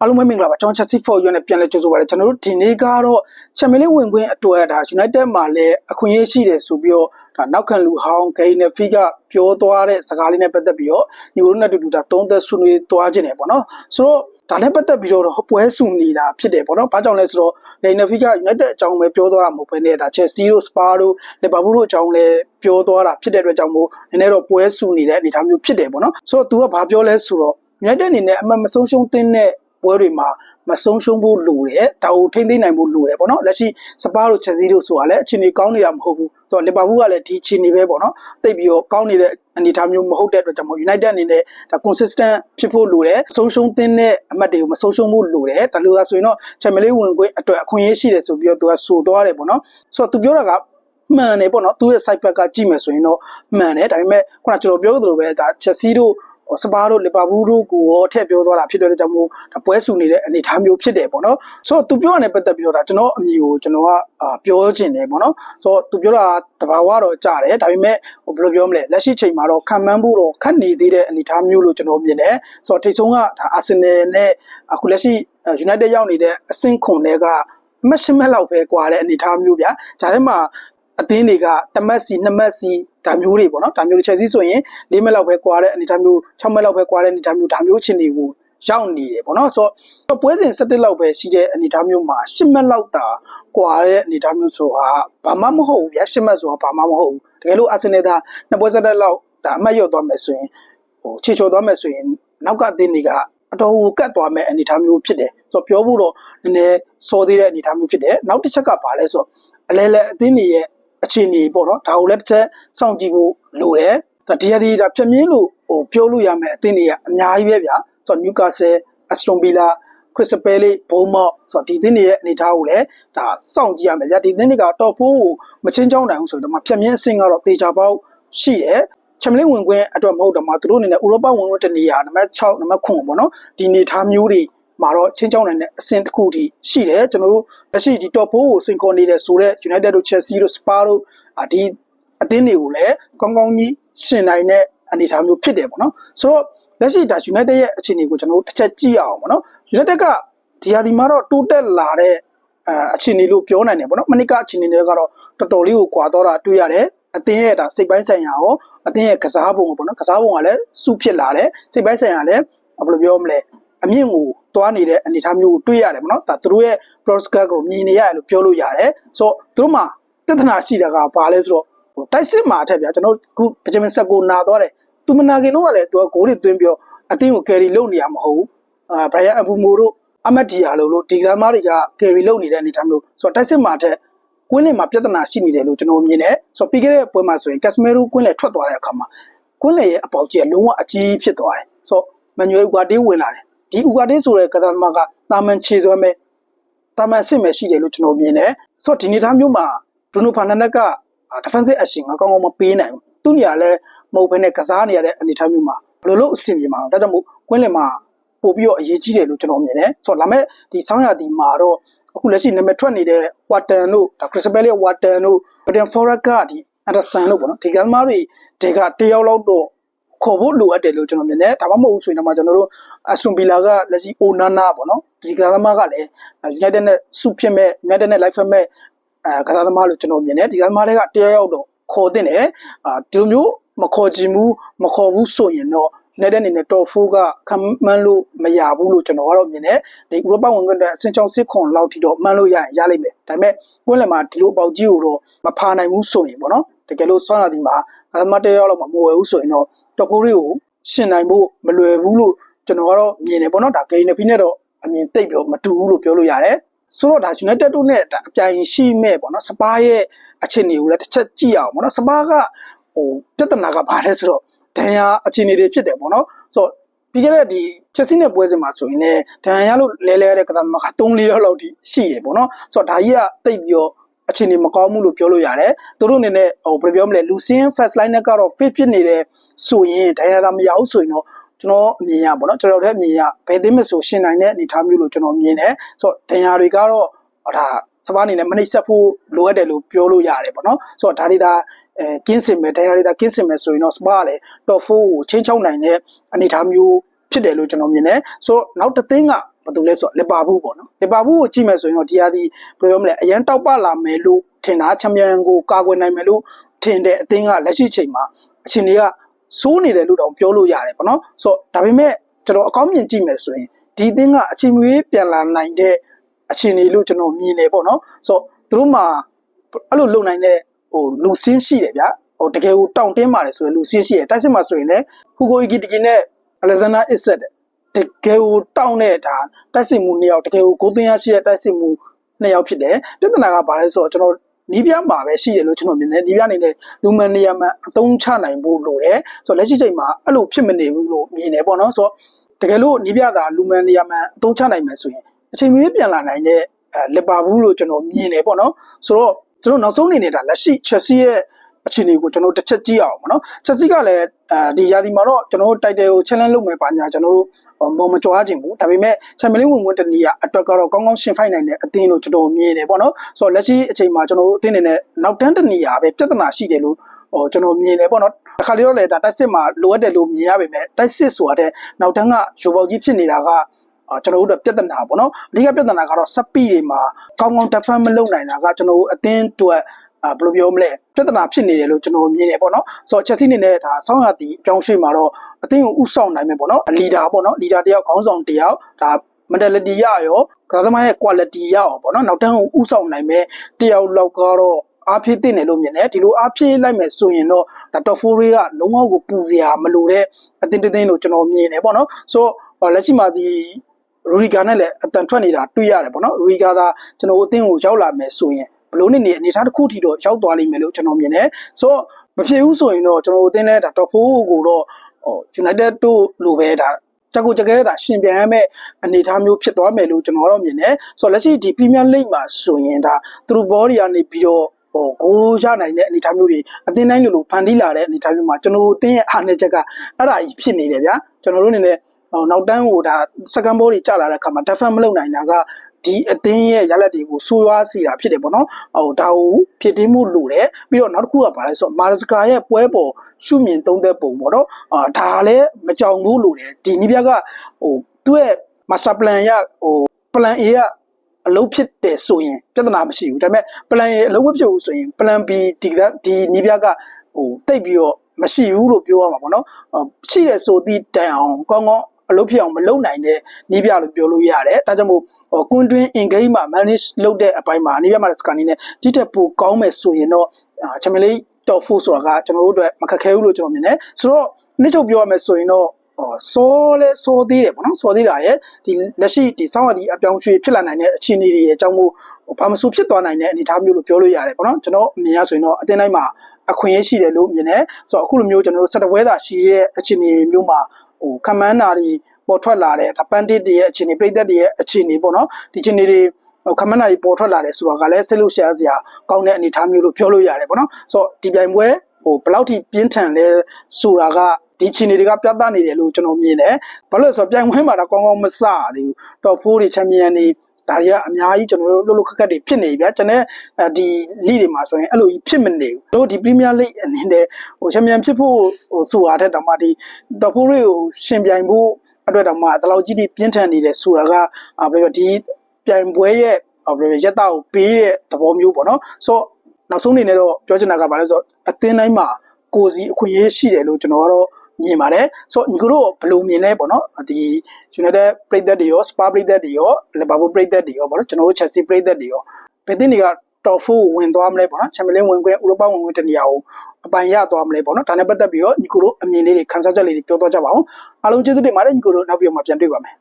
အားလုံးပဲမင်္ဂလာပါကျွန်တော် Chelsea for you နဲ့ပြန်လည်ကြိုဆိုပါရစေကျွန်တော်တို့ဒီနေ့ကတော့ Champions League ဝင်ခွင့်အတွက်ဒါ United မှာလည်းအခွင့်အရေးရှိတယ်ဆိုပြီးတော့ဒါနောက်ခံလူဟောင်းဂိမ်းနဲ့ဖီကပြောသွားတဲ့စကားလေးနဲ့ပတ်သက်ပြီးတော့ညီတို့နဲ့အတူတူဒါသုံးသက်ဆွေးနွေးသွားခြင်းတယ်ပေါ့နော်ဆိုတော့ဒါနဲ့ပတ်သက်ပြီးတော့ပွဲစုနေတာဖြစ်တယ်ပေါ့နော်။ဘာကြောင့်လဲဆိုတော့ဂိမ်းနဖီက United အကြောင်းပဲပြောသွားတာမဟုတ်ဘဲနဲ့ဒါ Chelsea တို့ Spurs တို့ Liverpool တို့အကြောင်းလည်းပြောသွားတာဖြစ်တဲ့အတွက်ကြောင့်မို့နည်းနည်းတော့ပွဲစုနေတဲ့အနေအထားမျိုးဖြစ်တယ်ပေါ့နော်။ဆိုတော့ तू ကဘာပြောလဲဆိုတော့ United အနေနဲ့အမှတ်မဆုံးရှုံးသင့်တဲ့ ပွဲတွေမှာမဆုံးရှုံးဖို့လိုတယ်ဒါကိုထိမ့်သိမ့်နိုင်ဖို့လိုတယ်ပေါ့နော်လက်ရှိစပါးတို့ချက်စီတို့ဆိုတာလည်းအခြေအနေကောင်းနေတာမဟုတ်ဘူးဆိုတော့လီဗာပူးကလည်းဒီအခြေအနေပဲပေါ့နော်တိတ်ပြီးတော့ကောင်းနေတဲ့အနေအထားမျိုးမဟုတ်တဲ့အတွက်ကြောင့်မို့ United အနေနဲ့ဒါ consistent ဖြစ်ဖို့လိုတယ်ဆုံးရှုံးသင့်တဲ့အမှတ်တွေကိုမဆုံးရှုံးဖို့လိုတယ်ဒါလို့ဆိုရင်တော့ Champions League ဝင်ခွင့်အတွက်အခွင့်အရေးရှိတယ်ဆိုပြီးတော့သူကဆိုသွားတယ်ပေါ့နော်ဆိုတော့သူပြောတာကမှန်တယ်ပေါ့နော်သူရဲ့ site back ကကြည့်မယ်ဆိုရင်တော့မှန်တယ်ဒါပေမဲ့ခုနကကျွန်တော်ပြောသလိုပဲဒါ Chelsea တို့ စပါးတို့လီဗာပူးတို့ကိုရောထည့်ပြောသွားတာဖြစ်တဲ့ကြောင့်မို့ဒါပွဲစုနေတဲ့အနေအထားမျိုးဖြစ်တယ်ပေါ့နော်ဆိုတော့သူပြောရတဲ့ပတ်သက်ပြီးတော့ဒါကျွန်တော်အမြင်ကိုကျွန်တော်ကအာပြောချင်တယ်ပေါ့နော်ဆိုတော့သူပြောတာတဘာဝတော့ကြားတယ်ဒါပေမဲ့ဟိုဘယ်လိုပြောမလဲလက်ရှိချိန်မှာတော့ခံမှန်းဖို့တော့ခက်နေသေးတဲ့အနေအထားမျိုးလို့ကျွန်တော်မြင်တယ်ဆိုတော့ထိတ်ဆုံးကဒါအာဆင်နယ်နဲ့အခုလက်ရှိ United ရောက်နေတဲ့အဆင့်ခွန်တွေကအမတ်ရှမက်လောက်ပဲကွာတဲ့အနေအထားမျိုးဗျာဂျာထဲမှာအသင်းတွေကတမက်စီနှစ်မက်စီ ဒါမျိုးတွေပေါ့နော်ဒါမျိုးတွေချက်စီဆိုရင်၄မက်လောက်ပဲကွာတဲ့အနေအထားမျိုး၆မက်လောက်ပဲကွာတဲ့အနေအထားမျိုးဒါမျိုးချင်းတွေကိုရောက်နေတယ်ပေါ့နော်ဆိုတော့ပွဲစဉ်၁၁လောက်ပဲရှိတဲ့အနေအထားမျိုးမှာ၈မက်လောက်တာကွာတဲ့အနေအထားမျိုးဆိုတာဘာမှမဟုတ်ဘူးဗျာ၈မက်ဆိုတာဘာမှမဟုတ်ဘူးတကယ်လို့အာဆင်နယ်ကနှစ်ပွဲ၁၁လောက်ဒါအမှတ်ရသွားမယ်ဆိုရင်ဟိုခြေချော်သွားမယ်ဆိုရင်နောက်ကအသင်းတွေကအတော်ကိုကတ်သွားမဲ့အနေအထားမျိုးဖြစ်တယ်ဆိုတော့ပြောဖို့တော့နည်းနည်းစောသေးတဲ့အနေအထားမျိုးဖြစ်တယ်နောက်တစ်ချက်ကပါလဲဆိုတော့အလဲလဲအသင်းတွေရဲ့ အခြေအနေပေါ့နော်ဒါကိုလည်းတစ်ချက်စောင့်ကြည့်ဖို့လိုတယ်ဒါဒီဟာဒီဒါဖြတ်မြင်းလို့ဟိုပြောလို့ရမယ်အသင်းတွေကအများကြီးပဲဗျာဆိုတော့ Newcastle Aston Villa Crystal Palace Bournemouth ဆိုတော့ဒီသင်းတွေရဲ့အနေအထားကိုလည်းဒါစောင့်ကြည့်ရမယ်ဗျာဒီသင်းတွေက top 4ကိုမချင်းချောင်းနိုင်ဘူးဆိုတော့မှဖြတ်မြင်းအဆင့်ကတော့တေချာပေါက်ရှိတယ်ချမ်ပီယံဝင်ခွင့်အတွက်မဟုတ်တော့မှသူတို့အနေနဲ့ဥရောပဝင်ခွင့်တနေရာနံပါတ်6နံပါတ်9ပေါ့နော်ဒီနေသားမျိုးတွေ မှာတော့ချင်းချောင်းနိုင်တဲ့အဆင့်တစ်ခုထိရှိတယ်ကျွန်တော်တို့လက်ရှိဒီ top 4ကိုစိန်ခေါ်နေတဲ့ဆိုတော့ United တို့ Chelsea တို့ Spurs တို့ဒီအသင်းတွေကိုလည်းကောင်းကောင်းကြီးရှင်နိုင်တဲ့အနေအထားမျိုးဖြစ်တယ်ပေါ့နော်ဆိုတော့လက်ရှိဒါ United ရဲ့အခြေအနေကိုကျွန်တော်တို့တစ်ချက်ကြည့်အောင်ပေါ့နော် United ကဒီဟာဒီမှာတော့တိုးတက်လာတဲ့အဲအခြေအနေလို့ပြောနိုင်တယ်ပေါ့နော်မနစ်ကအခြေအနေတွေကတော့တော်တော်လေးကိုကွာတော့တာတွေ့ရတယ်အသင်းရဲ့ဒါစိတ်ပိုင်းဆိုင်ရာရောအသင်းရဲ့ကစားပုံပေါ့နော်ကစားပုံကလည်းစုဖြစ်လာတယ်စိတ်ပိုင်းဆိုင်ရာလည်းဘယ်လိုပြောမလဲအမြင့်ကို တွားနေတဲ့အနေအထားမျိုးကိုတွေ့ရတယ်ပေါ့နော်ဒါသူတို့ရဲ့ prospect ကိုမြင်နေရတယ်လို့ပြောလို့ရတယ်ဆိုတော့သူတို့မှာပြဿနာရှိတာကဘာလဲဆိုတော့တိုက်စစ်မှာအထက်ဗျာကျွန်တော်ခုဗဂျမင်ဆက်ကိုနာသွားတယ်သူမနာခင်တော့ကလည်းသူကဂိုးတွေသွင်းပြီးတော့အသင်းကို carry လုပ်နေရမဟုတ်ဘူးအာဘရိုင်ယန်အဘူမိုတို့အမတ်ဒီယာလို့လို့ဒီကမားတွေက carry လုပ်နေတဲ့အနေအထားမျိုးဆိုတော့တိုက်စစ်မှာအထက်ကွင်းလင်မှာပြဿနာရှိနေတယ်လို့ကျွန်တော်မြင်တယ်ဆိုတော့ပြီးခဲ့တဲ့ပွဲမှာဆိုရင်ကက်စမဲရိုကွင်းလင်ထွက်သွားတဲ့အခါမှာကွင်းလင်ရဲ့အပေါက်ကြီးကလုံးဝအကြီးဖြစ်သွားတယ်ဆိုတော့မန်နျွယ်ဥကာတေးဝင်လာတယ် ဒီဥကာတေးဆိုတဲ့ကစားသမားကတာမန်ခြေစွမ်းပဲတာမန်စစ်မဲ့ရှိတယ်လို့ကျွန်တော်မြင်တယ်ဆိုတော့ဒီနေသားမျိုးမှာဘရူနိုဖာနန်ဒက်က defensive action ကကောင်းကောင်းမပေးနိုင်ဘူးသူနေရာလဲမဟုတ်ဘဲနဲ့ကစားနေရတဲ့အနေအထားမျိုးမှာဘယ်လိုလုပ်အဆင်ပြေမှာလဲဒါကြောင့်မို့ကွင်းလင်မှာပို့ပြီးတော့အရေးကြီးတယ်လို့ကျွန်တော်မြင်တယ်ဆိုတော့ဒါမဲ့ဒီဆောင်းရာသီမှာတော့အခုလက်ရှိနာမည်ထွက်နေတဲ့ Watan တို့ဒါ Crystal Palace Watan တို့ Brian Forer ကဒီ Anderson တို့ပေါ့နော်ဒီကသမားတွေတွေကတယောက်လောက်တော့ခေါ်ဖို့လိုအပ်တယ်လို့ကျွန်တော်မြင်တယ်ဒါမှမဟုတ်ဆိုရင်တော့ကျွန်တော်တို့ Aston Villa ကလက်ရှိ Onana ပေါ့နော်ဒီကသမားကလည်း United နဲ့စုဖြစ်မဲ့ United နဲ့ live ဖက်မဲ့အဲကစားသမားလို့ကျွန်တော်မြင်တယ်ဒီကစားသမားတွေကတယောက်ယောက်တော့ခေါ်တင်တယ်အာဒီလိုမျိုးမခေါ်ချင်ဘူးမခေါ်ဘူးဆိုရင်တော့ United အနေနဲ့ top 4ကခံမှန်းလို့မရဘူးလို့ကျွန်တော်ကတော့မြင်တယ်ဒီဥရောပဝင်ခွင့်တဲ့အဆင့်ချောင်းစစ်ခွန်လောက်ထိတော့မှန်းလို့ရရင်ရလိမ့်မယ်ဒါပေမဲ့ကွင်းလယ်မှာဒီလိုပေါက်ကြီးကိုတော့မဖာနိုင်ဘူးဆိုရင်ပေါ့နော်တကယ်လို့ဆောင်းရသည်မှာကစားသမားတယောက်လောက်မမဝယ်ဘူးဆိုရင်တော့ top 4တွေကိုရှင်နိုင်ဖို့မလွယ်ဘူးလို့ ကျွန်တော်ကတော့မြင်တယ်ပေါ့နော်ဒါဂိမ်းနဲ့ဖိနဲ့တော့အမြင်တိတ်ပြောမတူဘူးလို့ပြောလို့ရတယ်ဆိုတော့ဒါ United တို့နဲ့ဒါအပြိုင်ရှိမဲ့ပေါ့နော်စပါးရဲ့အခြေအနေကိုလည်းတစ်ချက်ကြည့်အောင်ပေါ့နော်စပါးကဟိုပြဿနာကဘာလဲဆိုတော့ဒဏ်ရာအခြေအနေတွေဖြစ်တယ်ပေါ့နော်ဆိုတော့ပြီးခဲ့တဲ့ဒီချက်စီနဲ့ပွဲစဉ်မှာဆိုရင်လည်းဒဏ်ရာလို့လဲလဲတဲ့ကစားသမားက3-4ရောက်လောက်ထိရှိတယ်ပေါ့နော်ဆိုတော့ဒါကြီးကတိတ်ပြီးတော့အခြေအနေမကောင်းဘူးလို့ပြောလို့ရတယ်သူတို့အနေနဲ့ဟိုဘယ်လိုပြောမလဲလူစင်း first line နဲ့ကတော့ fit ဖြစ်နေတယ်ဆိုရင်ဒဏ်ရာသာမရဘူးဆိုရင်တော့ ကျွန်တော်အမြင်ရပေါ့နော်ကျွန်တော်လည်းအမြင်ရဘယ်သိမဆိုရှင်နိုင်တဲ့အနေအထားမျိုးလို့ကျွန်တော်မြင်တယ်ဆိုတော့ဒဏ်ရာတွေကတော့ဒါစပါးအနေနဲ့မနှိပ်ဆက်ဖို့လိုအပ်တယ်လို့ပြောလို့ရတယ်ပေါ့နော်ဆိုတော့ဒါတွေဒါအဲကင်းစင်မယ်ဒဏ်ရာတွေဒါကင်းစင်မယ်ဆိုရင်တော့စပါးကလည်း top 4ကိုချင်းချောင်းနိုင်တဲ့အနေအထားမျိုးဖြစ်တယ်လို့ကျွန်တော်မြင်တယ်ဆိုတော့နောက်တစ်သင်းကဘာတူလဲဆိုတော့လီဗာပူးပေါ့နော်လီဗာပူးကိုကြည့်မယ်ဆိုရင်တော့ဒီဟာဒီဘယ်လိုပြောမလဲအရန်တောက်ပလာမယ်လို့ထင်တာချန်ပီယံကိုကာကွယ်နိုင်မယ်လို့ထင်တဲ့အသင်းကလက်ရှိချိန်မှာအချိန်တွေက စိုးနေတယ်လို့တောင်ပြောလို့ရတယ်ပေါ့နော်ဆိုတော့ဒါပေမဲ့ကျွန်တော်အကောင်းမြင်ကြည့်မယ်ဆိုရင်ဒီအသင်းကအချိန်မွေးပြန်လာနိုင်တဲ့အခြေအနေလို့ကျွန်တော်မြင်နေပေါ့နော်ဆိုတော့သူတို့မှာအဲ့လိုလုံနိုင်တဲ့ဟိုလူစင်းရှိတယ်ဗျာဟိုတကယ်ကိုတောင့်တင်းပါတယ်ဆိုရင်လူစင်းရှိတယ်တိုက်စစ်မှာဆိုရင်လည်းဟူဂိုအီဂီတကီနဲ့အလက်ဇန်ဒါအစ်ဆက်တကယ်ကိုတောင့်တဲ့ဒါတိုက်စစ်မှုနှစ်ယောက်တကယ်ကိုဂိုးသွင်းရရှိတဲ့တိုက်စစ်မှုနှစ်ယောက်ဖြစ်တယ်ပြဿနာကဘာလဲဆိုတော့ကျွန်တော် နီးပြမှာပဲရှိတယ်လို့ကျွန်တော်မြင်တယ်နီးပြအနေနဲ့လူမန်နေရာမှာအသုံးချနိုင်ဖို့လိုတယ်ဆိုတော့လက်ရှိချိန်မှာအဲ့လိုဖြစ်မနေဘူးလို့မြင်တယ်ပေါ့နော်ဆိုတော့တကယ်လို့နီးပြတာလူမန်နေရာမှာအသုံးချနိုင်မယ်ဆိုရင်အချိန်မီပြန်လာနိုင်တဲ့အဲလီဗာပူးလို့ကျွန်တော်မြင်တယ်ပေါ့နော်ဆိုတော့ကျွန်တော်နောက်ဆုံးအနေနဲ့ဒါလက်ရှိချက်စီရဲ့ အခြေအနေကိုကျွန်တော်တစ်ချက်ကြည့်အောင်ပေါ့နော်ချက်စီကလည်းအဲဒီရာသီမှာတော့ကျွန်တော်တို့တိုက်တယ်ကို challenge လုပ်မယ်ပါညာကျွန်တော်တို့မုံမကြွားခြင်းဘူးဒါပေမဲ့ချန်ပီယံလိဝင်ဝင်တနည်းအတွက်ကတော့ကောင်းကောင်းရှင်ဖိုက်နိုင်တဲ့အသင်းလို့ကျွန်တော်မြင်တယ်ပေါ့နော်ဆိုတော့လက်ရှိအချိန်မှာကျွန်တော်တို့အသင်းနေနဲ့နောက်တန်းတနည်းပဲပြဿနာရှိတယ်လို့ဟိုကျွန်တော်မြင်တယ်ပေါ့နော်တခါလေတော့လေဒါတိုက်စစ်မှာလိုအပ်တယ်လို့မြင်ရပါမယ်တိုက်စစ်ဆိုတာတဲ့နောက်တန်းကရိုပေါကြီးဖြစ်နေတာကအာကျွန်တော်တို့ပြဿနာပေါ့နော်အဓိကပြဿနာကတော့စပီတွေမှာကောင်းကောင်းတက်ဖန်မလုပ်နိုင်တာကကျွန်တော်တို့အသင်းအတွက်အာ ဘယ်လိုပြောမလဲပြဿနာဖြစ်နေတယ်လို့ကျွန်တော်မြင်တယ်ပေါ့နော်ဆိုတော့ချက်စီနေနဲ့ဒါဆောင်းရတီအပြောင်းရွှေ့မှာတော့အသင်းကိုဥဆောင်နိုင်မယ်ပေါ့နော်လီဒါပေါ့နော်လီဒါတယောက်ခေါင်းဆောင်တယောက်ဒါ mentality ရရောကစားသမားရဲ့ quality ရအောင်ပေါ့နော်နောက်တန်းကိုဥဆောင်နိုင်မယ်တယောက်လောက်ကတော့အားဖြည့်တင်တယ်လို့မြင်တယ်ဒီလိုအားဖြည့်လိုက်မယ်ဆိုရင်တော့ဒါ top 4တွေကလုံးဝကိုပူစရာမလိုတဲ့အတင်းတင်းလို့ကျွန်တော်မြင်တယ်ပေါ့နော်ဆိုတော့လက်ရှိမှာဒီရူရီဂါနဲ့လည်းအတန်ထွက်နေတာတွေ့ရတယ်ပေါ့နော်ရူရီဂါသာကျွန်တော်အသင်းကိုရောက်လာမယ်ဆိုရင်ဘ လို့နေနေအနေထားတစ်ခုထိတော့ရောက်သွားလိမ့်မယ်လို့ကျွန်တော်မြင်တယ်ဆိုတော့မဖြစ်ဘူးဆိုရင်တော့ကျွန်တော်အသင်းနဲ့ဒါ top 4ကိုတော့ဟို United တို့လိုပဲဒါချက်ကိုကြကဲတာရှင်ပြန်ရမယ့်အနေအထားမျိုးဖြစ်သွားမယ်လို့ကျွန်တော်တော့မြင်တယ်ဆိုတော့လက်ရှိဒီ Premier League မှာဆိုရင်ဒါသူတို့ဘောတွေကနေပြီးတော့ဟိုကိုရနိုင်တဲ့အနေအထားမျိုးတွေအသင်းတိုင်းလိုလိုဖန်တီးလာတဲ့အနေအထားမျိုးမှာကျွန်တော်အသင်းရဲ့အားနည်းချက်ကအဲ့ဒါကြီးဖြစ်နေတယ်ဗျာကျွန်တော်တို့အနေနဲ့ဟိုနောက်တန်းကိုဒါစကန်ဘောတွေကြာလာတဲ့အခါမှာ defend မလုပ်နိုင်တာက ဒီအသင်းရဲ့ရလက်တွေကိုဆိုးရွားစီတာဖြစ်တယ်ပေါ့နော်ဟိုဒါကိုဖြစ်တည်မှုလိုတယ်ပြီးတော့နောက်တစ်ခုကဘာလဲဆိုတော့မာရစကာရဲ့ပွဲပေါ်ရှုမြင်သုံးသက်ပုံပေါ့နော်အာဒါလည်းမကြောင်ဘူးလိုတယ်ဒီနိပြကဟိုသူ့ရဲ့ master plan ရဟို plan A ကအလုပ်ဖြစ်တယ်ဆိုရင်ပြဿနာမရှိဘူးဒါပေမဲ့ plan A အလုပ်မဖြစ်ဘူးဆိုရင် plan B ဒီကဒီနိပြကဟိုတိတ်ပြီးတော့မရှိဘူးလို့ပြောရမှာပေါ့နော်ရှိတယ်ဆိုသည့်တန်အောင်ကောင်းကောင်း အလုပ်ဖြစ်အောင်မလုပ်နိုင်တဲ့နီးပြလို့ပြောလို့ရတယ်။ဒါကြောင့်မို့ကွန်တွင်း in game မှာ manage လုပ်တဲ့အပိုင်းမှာနီးပြမှာစကန်နီနဲ့တိတက်ပိုကောင်းမယ်ဆိုရင်တော့ချမလေး top 4ဆိုတာကကျွန်တော်တို့အတွက်မခက်ခဲဘူးလို့ကျွန်တော်မြင်တယ်။ဆိုတော့နှစ်ချုပ်ပြောရမယ်ဆိုရင်တော့အော်စောလဲစောသေးတယ်ပေါ့နော်စောသေးတာရဲ့ဒီလက်ရှိဒီစောင်းရည်အပြောင်းရွှေ့ဖြစ်လာနိုင်တဲ့အခြေအနေတွေရဲ့အကြောင်းမို့ဘာမဆိုဖြစ်သွားနိုင်တဲ့အနေအထားမျိုးလို့ပြောလို့ရတယ်ပေါ့နော်ကျွန်တော်အမြင်ရဆိုရင်တော့အတင်းတိုင်းမှာအခွင့်အရေးရှိတယ်လို့မြင်တယ်ဆိုတော့အခုလိုမျိုးကျွန်တော်တို့စက်တပွဲသာရှိတဲ့အခြေအနေမျိုးမှာ ဟိုခမန်းနာတွေပေါ်ထွက်လာတဲ့ဒါပန်တစ်တွေရဲ့အခြေအနေပြည်သက်တွေရဲ့အခြေအနေပေါ့နော်ဒီအခြေအနေတွေခမန်းနာတွေပေါ်ထွက်လာတယ်ဆိုတော့ကလည်းစိတ်လို့ရှာစရာကောင်းတဲ့အနေအထားမျိုးလို့ပြောလို့ရတယ်ပေါ့နော်ဆိုတော့ဒီပြိုင်ပွဲဟိုဘယ်လောက်ထိပြင်းထန်လဲဆိုတာကဒီချီနေတွေကပြသနေတယ်လို့ကျွန်တော်မြင်တယ်ဘာလို့လဲဆိုတော့ပြိုင်ပွဲမှာတော့ကောင်းကောင်းမစသေးဘူးတော့ဖိုးတွေချန်ပီယံတွေ ဒါတွေကအများကြီးကျွန်တော်တို့လှုပ်လှုပ်ခက်ခက်တွေဖြစ်နေပြီဗျာကျွန်တော်ဒီလိတွေမှာဆိုရင်အဲ့လိုကြီးဖြစ်မနေဘူးတို့ဒီပရီးမီးယားလိအနေနဲ့ဟိုချန်ပီယံဖြစ်ဖို့ဟိုဆိုတာတဲ့တောင်မှဒီတော့ဖိုးတွေကိုရှင်ပြိုင်ဖို့အတွက်တောင်မှတလောက်ကြီးပြင်းထန်နေတယ်ဆိုတာကဘယ်လိုဒီပြိုင်ပွဲရဲ့ဘယ်လိုရက်တာကိုပေးတဲ့သဘောမျိုးပေါ့နော်ဆိုတော့နောက်ဆုံးအနေနဲ့တော့ပြောချင်တာကဘာလဲဆိုတော့အသင်းတိုင်းမှာကိုစီအခွင့်အရေးရှိတယ်လို့ကျွန်တော်ကတော့ မြင်ပါတယ်ဆိုတော့ညီတို့ဘယ်လိုမြင်လဲပေါ့နော်ဒီ United ပြည်သက်တွေရော Spa ပြည်သက်တွေရော Liverpool ပြည်သက်တွေရောပေါ့နော်ကျွန်တော်တို့ Chelsea ပြည်သက်တွေရောဘယ်တင်းတွေက top 4ဝင်သွားမလဲပေါ့နော်ချန်ပီယံဝင်ခွင့်ဥရောပဝင်ခွင့်တနေရာကိုအပိုင်ရသွားမလဲပေါ့နော်ဒါနဲ့ပတ်သက်ပြီးတော့ညီကိုတို့အမြင်လေးတွေခန်းစားချက်လေးတွေပြောသွားကြပါအောင်အားလုံးကျေးဇူးတင်ပါတယ်ညီကိုတို့နောက်ပြီးတော့မှပြန်တွေ့ပါမယ်